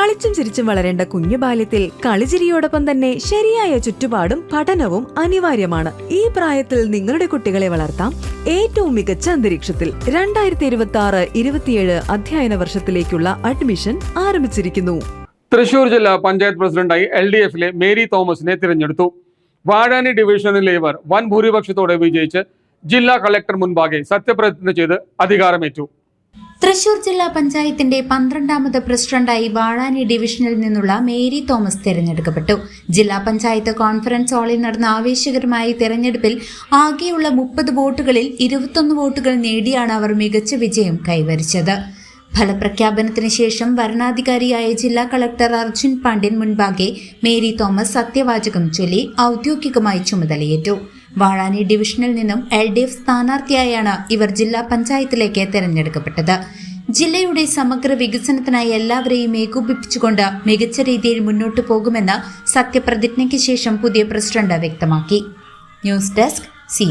കളിച്ചും ചിരിച്ചും വളരേണ്ട കുഞ്ഞു ബാല്യത്തിൽ കളിചിരിയോടൊപ്പം തന്നെ ശരിയായ ചുറ്റുപാടും പഠനവും അനിവാര്യമാണ്. ഈ പ്രായത്തിൽ നിങ്ങളുടെ കുട്ടികളെ വളർത്താം ഏറ്റവും മികച്ച അന്തരീക്ഷത്തിൽ. രണ്ടായിരത്തി ഇരുപത്തി ആറ് ഇരുപത്തിയേഴ് അധ്യയന വർഷത്തിലേക്കുള്ള അഡ്മിഷൻ ആരംഭിച്ചിരിക്കുന്നു. തൃശൂർ ജില്ലാ പഞ്ചായത്ത് പ്രസിഡന്റായി എൽ ഡി എഫിലെ മേരി തോമസിനെ തിരഞ്ഞെടുത്തു. വാഴാനി ഡിവിഷനിലെ ഇവർ വൻ ഭൂരിപക്ഷത്തോടെ വിജയിച്ച് ജില്ലാ കളക്ടർ മുൻപാകെ സത്യപ്രതിജ്ഞ ചെയ്ത് അധികാരമേറ്റു. തൃശൂർ ജില്ലാ പഞ്ചായത്തിന്റെ പന്ത്രണ്ടാമത് പ്രസിഡന്റായി വാഴാനി ഡിവിഷനിൽ നിന്നുള്ള മേരി തോമസ് തിരഞ്ഞെടുക്കപ്പെട്ടു. ജില്ലാ പഞ്ചായത്ത് കോൺഫറൻസ് ഹാളിൽ നടന്ന ആവേശകരമായ തെരഞ്ഞെടുപ്പിൽ ആകെയുള്ള മുപ്പത് വോട്ടുകളിൽ ഇരുപത്തൊന്ന് വോട്ടുകൾ നേടിയാണ് അവർ മികച്ച വിജയം കൈവരിച്ചത്. ഫലപ്രഖ്യാപനത്തിന് ശേഷം വരണാധികാരിയായ ജില്ലാ കളക്ടർ അർജുൻ പാണ്ഡ്യൻ മുൻപാകെ മേരി തോമസ് സത്യവാചകം ചൊല്ലി ഔദ്യോഗികമായി ചുമതലയേറ്റു. വാഴാനി ഡിവിഷനിൽ നിന്നും എൽ ഡി എഫ് സ്ഥാനാർത്ഥിയായാണ് ഇവർ ജില്ലാ പഞ്ചായത്തിലേക്ക് തെരഞ്ഞെടുക്കപ്പെട്ടത്. ജില്ലയുടെ സമഗ്ര വികസനത്തിനായി എല്ലാവരെയും ഏകോപിപ്പിച്ചുകൊണ്ട് മികച്ച രീതിയിൽ മുന്നോട്ടു പോകുമെന്ന് സത്യപ്രതിജ്ഞയ്ക്ക് ശേഷം പുതിയ പ്രസിഡന്റ് വ്യക്തമാക്കി. News desk C